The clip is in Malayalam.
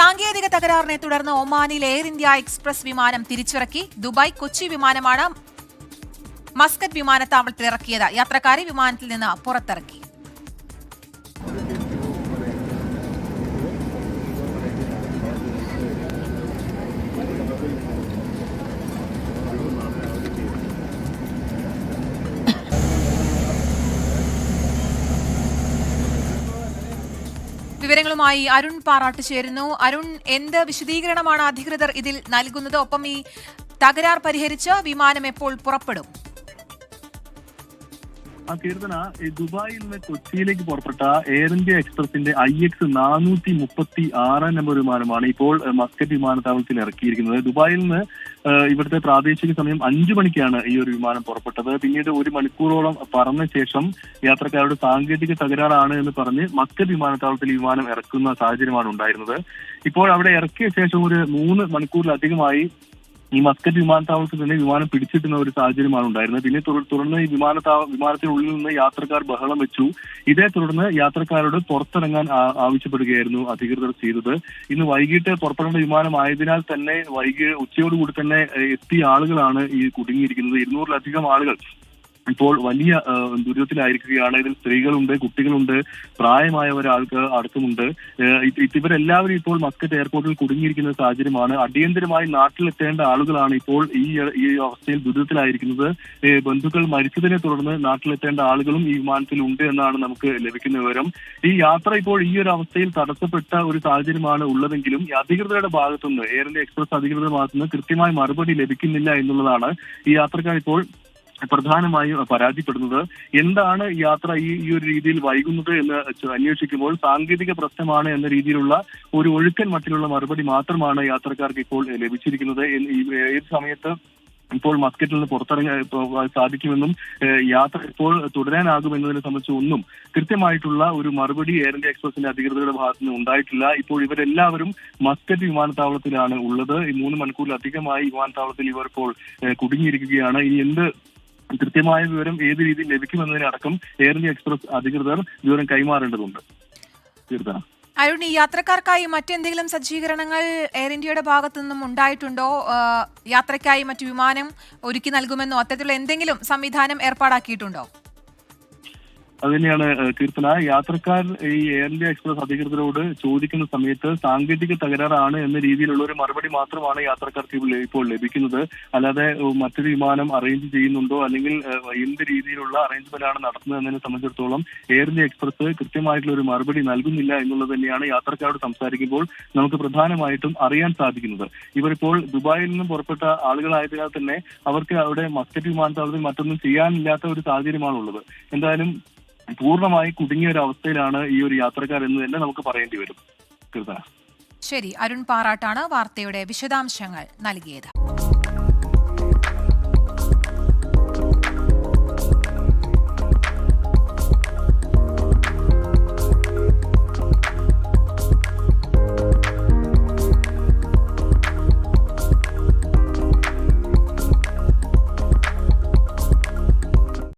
സാങ്കേതിക തകരാറിനെ തുടർന്ന് ഒമാനിൽ എയർ ഇന്ത്യ എക്സ്പ്രസ് വിമാനം തിരിച്ചിറക്കി. ദുബായ് കൊച്ചി വിമാനമാണ് മസ്കറ്റ് വിമാനത്താവളത്തിൽ ഇറക്കിയത് യാത്രക്കാരെ വിമാനത്തിൽ നിന്ന് പുറത്തിറക്കി. വിവരങ്ങളുമായി അരുൺ പാറാട്ട് ചേരുന്നു. അരുൺ എന്ത് വിശദീകരണമാണ് അധികൃതർ ഇതിൽ നൽകുന്നത്? ഒപ്പം ഈ തകരാർ പരിഹരിച്ച് വിമാനം എപ്പോൾ പുറപ്പെടും? ആ കീർത്തന ദുബായിൽ നിന്ന് കൊച്ചിയിലേക്ക് പുറപ്പെട്ട എയർ ഇന്ത്യ എക്സ്പ്രസിന്റെ ഐ എക്സ് നാനൂറ്റി മുപ്പത്തി ആറാം നമ്പർ വിമാനമാണ് ഇപ്പോൾ മസ്കറ്റ് വിമാനത്താവളത്തിൽ ഇറക്കിയിരിക്കുന്നത്. ദുബായിൽ നിന്ന് ഇവിടുത്തെ പ്രാദേശിക സമയം അഞ്ചു മണിക്കാണ് ഈ ഒരു വിമാനം പുറപ്പെട്ടത്. പിന്നീട് ഒരു മണിക്കൂറോളം പറന്ന ശേഷം യാത്രക്കാരുടെ സാങ്കേതിക തകരാറാണ് എന്ന് പറഞ്ഞ് മസ്കറ്റ് വിമാനത്താവളത്തിൽ വിമാനം ഇറക്കുന്ന സാഹചര്യമാണ് ഉണ്ടായിരുന്നത്. ഇപ്പോൾ അവിടെ ഇറക്കിയ ശേഷം ഒരു മൂന്ന് മണിക്കൂറിലധികമായി ഈ മസ്കറ്റ് വിമാനത്താവളത്തിൽ തന്നെ വിമാനം പിടിച്ചിട്ടുന്ന ഒരു സാഹചര്യമാണ് ഉണ്ടായിരുന്നത്. പിന്നെ തുടർന്ന് ഈ വിമാനത്താവ വിമാനത്തിനുള്ളിൽ നിന്ന് യാത്രക്കാർ ബഹളം വെച്ചു. ഇതേ തുടർന്ന് യാത്രക്കാരോട് പുറത്തിറങ്ങാൻ ആവശ്യപ്പെടുകയായിരുന്നു അധികൃതർ ചെയ്തത്. ഇന്ന് വൈകിട്ട് പുറപ്പെടേണ്ട വിമാനമായതിനാൽ തന്നെ വൈകി ഉച്ചയോടുകൂടി തന്നെ എത്തിയ ആളുകളാണ് ഈ കുടുങ്ങിയിരിക്കുന്നത്. ഇരുന്നൂറിലധികം ആളുകൾ ഇപ്പോൾ വലിയ ദുരിതത്തിലായിരിക്കുകയാണ്. ഇതിൽ സ്ത്രീകളുണ്ട് കുട്ടികളുണ്ട് പ്രായമായവർ ആൾക്ക് അടക്കമുണ്ട് ഇവരെല്ലാവരും ഇപ്പോൾ മസ്കറ്റ് എയർപോർട്ടിൽ കുടുങ്ങിയിരിക്കുന്ന സാഹചര്യമാണ്. അടിയന്തരമായി നാട്ടിലെത്തേണ്ട ആളുകളാണ് ഇപ്പോൾ ഈ ഈ അവസ്ഥയിൽ ദുരിതത്തിലായിരിക്കുന്നത്. ബന്ധുക്കൾ മരിച്ചതിനെ തുടർന്ന് നാട്ടിലെത്തേണ്ട ആളുകളും ഈ വിമാനത്തിൽ ഉണ്ട് എന്നാണ് നമുക്ക് ലഭിക്കുന്ന വിവരം. ഈ യാത്ര ഇപ്പോൾ ഈ ഒരു അവസ്ഥയിൽ തടസ്സപ്പെട്ട ഒരു സാഹചര്യമാണ് ഉള്ളതെങ്കിലും അധികൃതരുടെ ഭാഗത്തുനിന്ന് എയർ ഇന്ത്യ എക്സ്പ്രസ് അധികൃതരുടെ ഭാഗത്തുനിന്ന് കൃത്യമായ മറുപടി ലഭിക്കുന്നില്ല എന്നുള്ളതാണ് ഈ യാത്രക്കാർ ഇപ്പോൾ പ്രധാനമായും പരാതിപ്പെടുന്നത് എന്താണ് യാത്ര ഈ ഈ ഒരു രീതിയിൽ വൈകുന്നത് എന്ന് അന്വേഷിക്കുമ്പോൾ സാങ്കേതിക പ്രശ്നമാണ് എന്ന രീതിയിലുള്ള ഒരു ഒഴുക്കൻ മട്ടിലുള്ള മറുപടി മാത്രമാണ് യാത്രക്കാർക്ക് ഇപ്പോൾ ലഭിച്ചിരിക്കുന്നത്. ഏത് സമയത്ത് ഇപ്പോൾ മസ്കറ്റിൽ നിന്ന് പുറത്തിറങ്ങാൻ സാധിക്കുമെന്നും യാത്ര ഇപ്പോൾ തുടരാനാകുമെന്നതിനെ സംബന്ധിച്ച് ഒന്നും കൃത്യമായിട്ടുള്ള ഒരു മറുപടി എയർ ഇന്ത്യ എക്സ്പ്രസിന്റെ അധികൃതരുടെ ഭാഗത്തു നിന്ന് ഉണ്ടായിട്ടില്ല. ഇപ്പോൾ ഇവരെല്ലാവരും മസ്കറ്റ് വിമാനത്താവളത്തിലാണ് ഉള്ളത്. ഈ മൂന്ന് മണിക്കൂറിലധികമായി വിമാനത്താവളത്തിൽ ഇവർ ഇപ്പോൾ കുടുങ്ങിയിരിക്കുകയാണ്. ഇനി എന്ത് കൃത്യമായ വിവരം ഏത് രീതിയിൽ ലഭിക്കുമെന്നതിനടക്കം എയർ ഇന്ത്യ എക്സ്പ്രസ് അധികൃതർ വിവരം കൈമാറേണ്ടതുണ്ട്. തീർത്ഥാടനം അരുൺ ഈ യാത്രക്കാർക്കായി മറ്റെന്തെങ്കിലും സജ്ജീകരണങ്ങൾ എയർ ഇന്ത്യയുടെ ഭാഗത്തു നിന്നും ഉണ്ടായിട്ടുണ്ടോ യാത്രയ്ക്കായി മറ്റു വിമാനം ഒരുക്കി നൽകുമെന്നോ അത്തരത്തിലുള്ള എന്തെങ്കിലും സംവിധാനം ഏർപ്പാടാക്കിയിട്ടുണ്ടോ? അത് തന്നെയാണ് ഏഹ്, കീർത്തന. യാത്രക്കാർ ഈ എയർ ഇന്ത്യ എക്സ്പ്രസ് അധികൃതരോട് ചോദിക്കുന്ന സമയത്ത് സാങ്കേതിക തകരാറാണ് എന്ന രീതിയിലുള്ള ഒരു മറുപടി മാത്രമാണ് യാത്രക്കാർക്ക് ഇപ്പോൾ ലഭിക്കുന്നത്. അല്ലാതെ മറ്റൊരു വിമാനം അറേഞ്ച് ചെയ്യുന്നുണ്ടോ? അല്ലെങ്കിൽ എന്ത് രീതിയിലുള്ള അറേഞ്ച്മെന്റ് ആണ് നടത്തുന്നത് എന്നതിനെ സംബന്ധിച്ചിടത്തോളം എയർ ഇന്ത്യ എക്സ്പ്രസ് കൃത്യമായിട്ടുള്ള ഒരു മറുപടി നൽകുന്നില്ല എന്നുള്ളത് തന്നെയാണ് യാത്രക്കാരോട് സംസാരിക്കുമ്പോൾ നമുക്ക് പ്രധാനമായിട്ടും അറിയാൻ സാധിക്കുന്നത്. ഇവരിപ്പോൾ ദുബായിൽ നിന്നും പുറപ്പെട്ട ആളുകളായതിനാൽ തന്നെ അവർക്ക് അവിടെ മസ്കറ്റ് വിമാനത്താവളത്തിൽ മറ്റൊന്നും ചെയ്യാനില്ലാത്ത ഒരു സാഹചര്യമാണുള്ളത്. എന്തായാലും പൂർണമായി കുടുങ്ങിയ ഒരു അവസ്ഥയിലാണ് ഈ ഒരു യാത്രക്കാർ എന്ന് തന്നെ നമുക്ക് പറയേണ്ടി വരും. കൃത ശരി അരുൺ പാറാട്ടാണ് വാർത്തയുടെ വിശദാംശങ്ങൾ നൽകിയത്.